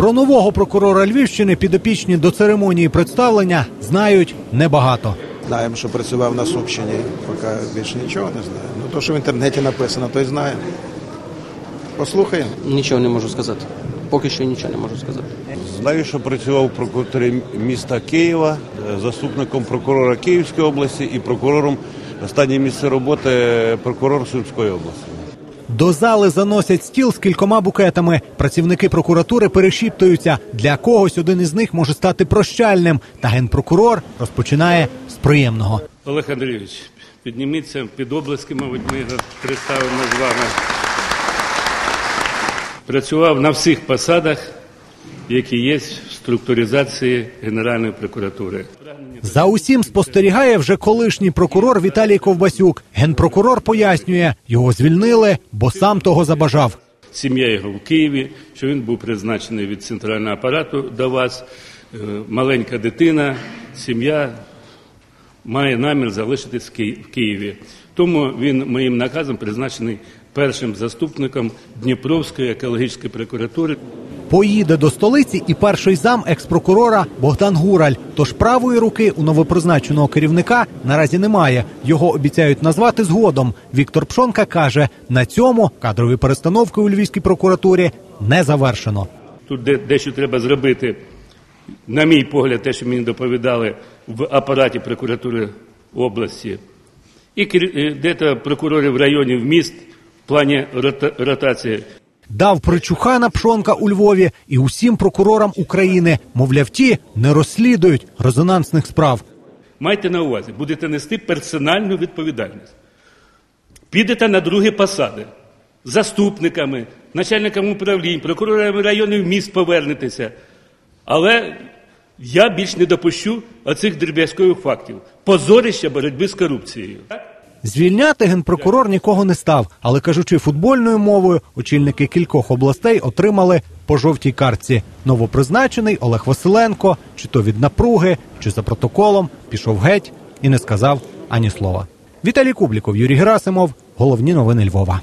Про нового прокурора Львівщини підопічні до церемонії представлення знають небагато. Знаємо, що працював на Сумщині, поки більше нічого не знаю. Ну то, що в інтернеті написано, то й знаємо. Послухаємо. Нічого не можу сказати. Поки що нічого не можу сказати. Знаю, що працював в прокуратурі міста Києва, е, заступником прокурора Київської області і прокурором останнє місце роботи е, прокурор Сумської області. До зали заносять стіл з кількома букетами. Працівники прокуратури перешіптуються. Для когось один із них може стати прощальним. Та генпрокурор розпочинає з приємного. Олег Андрійович, підніміться під обласки, мабуть, ми його представимо з вами. Працював на всіх посадах, які є в структуризації Генеральної прокуратури. За усім спостерігає вже колишній прокурор Віталій Ковбасюк. Генпрокурор пояснює, його звільнили, бо сам того забажав. Сім'я його в Києві, що він був призначений від центрального апарату до вас. Е, Маленька дитина, сім'я має намір залишитись в Києві. Тому він моїм наказом призначений першим заступником Дніпровської екологічної прокуратури. Поїде до столиці і перший зам експрокурора Богдан Гураль. Тож правої руки у новопризначеного керівника наразі немає. Його обіцяють назвати згодом. Віктор Пшонка каже: на цьому кадрові перестановки у львівській прокуратурі не завершено. Тут дещо треба зробити, на мій погляд, те, що мені доповідали в апараті прокуратури області, і е, де-то прокурорів районів міст в плані рота- ротації. Дав причухана Пшонка у Львові і усім прокурорам України. Мовляв, ті не розслідують резонансних справ. Майте на увазі, будете нести персональну відповідальність. Підете на другі посади, заступниками, начальниками управлінь, прокурорами районів міст повернетеся. Але я більш не допущу оцих дріб'язкових фактів. Позорища боротьби з корупцією. Звільняти генпрокурор нікого не став, але кажучи футбольною мовою, очільники кількох областей отримали по жовтій картці. Новопризначений Олег Василенко, чи то від напруги, чи за протоколом, пішов геть і не сказав ані слова. Віталій Кубліков, Юрій Герасимов. Головні новини Львова.